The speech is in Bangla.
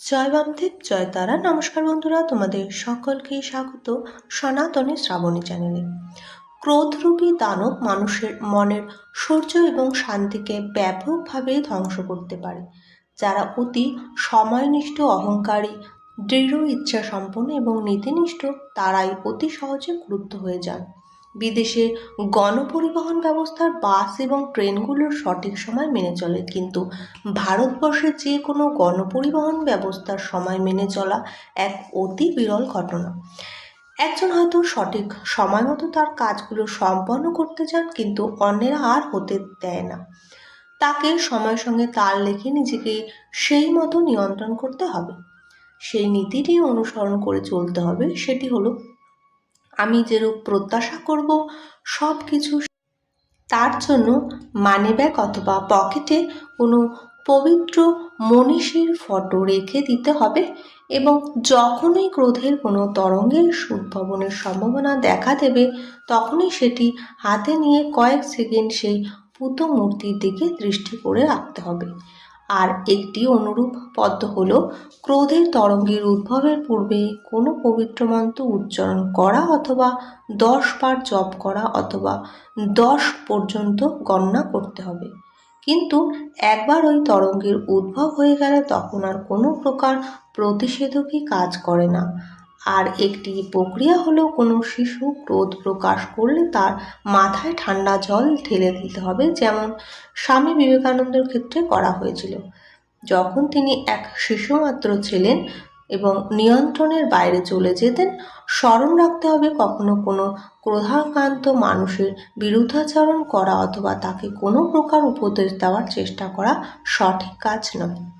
জয় বামদেব, জয় তারা। নমস্কার বন্ধুরা, তোমাদের সকলকে স্বাগত সনাতনী শ্রাবণী চ্যানেলে। ক্রোধরূপী দানব মানুষের মনের সৌর্য এবং শান্তিকে ব্যাপকভাবে ধ্বংস করতে পারে। যারা অতি সময়নিষ্ঠ, অহংকারী, দৃঢ় ইচ্ছা সম্পন্ন এবং নীতিনিষ্ঠ, তারাই অতি সহজে ক্রুদ্ধ হয়ে যান। বিদেশে গণপরিবহন ব্যবস্থার বাস এবং ট্রেনগুলোর সঠিক সময় মেনে চলে। কিন্তু ভারতবর্ষে যে কোনো গণপরিবহন ব্যবস্থার সময় মেনে চলা এক অতি বিরল ঘটনা। একজন হয়তো সঠিক সময় মতো তার কাজগুলো সম্পন্ন করতে চান, কিন্তু অন্যেরা আর হতে দেয় না। তাকে সময়ের সঙ্গে তাল লেখে নিজেকে সেই মতো নিয়ন্ত্রণ করতে হবে। সেই নীতিটি অনুসরণ করে চলতে হবে, সেটি হলো আমি যেরূপ প্রত্যাশা করব সব কিছু তার জন্য মানিব্যাগ অথবা পকেটে কোনো পবিত্র মনীষীর ফটো রেখে দিতে হবে এবং যখনই ক্রোধের কোনো তরঙ্গের উদ্ভাবনের সম্ভাবনা দেখা দেবে, তখনই সেটি হাতে নিয়ে কয়েক সেকেন্ড সেই পুত মূর্তির দিকে দৃষ্টি করে রাখতে হবে। আর একটি অনুরূপ পদ্ম হল ক্রোধের তরঙ্গের উদ্ভবের পূর্বে কোনো পবিত্র মন্ত্র উচ্চারণ করা অথবা দশ বার জপ করা অথবা দশ পর্যন্ত গণনা করতে হবে। কিন্তু একবার ওই তরঙ্গের উদ্ভব হয়ে গেলে তখন আর কোনো প্রকার প্রতিষেধকই কাজ করে না। আর একটি প্রক্রিয়া হলো কোনো শিশু ক্রোধ প্রকাশ করলে তার মাথায় ঠান্ডা জল ঢেলে দিতে হবে, যেমন স্বামী বিবেকানন্দের ক্ষেত্রে করা হয়েছিল। যখন তিনি এক শিশুমাত্র ছিলেন এবং নিয়ন্ত্রণের বাইরে চলে যেতেন, স্মরণ রাখতে হবে কখনো কোনো ক্রোধাক্রান্ত মানুষের বিরুদ্ধাচরণ করা অথবা তাকে কোনো প্রকার উপদেশ দেওয়ার চেষ্টা করা সঠিক কাজ নয়।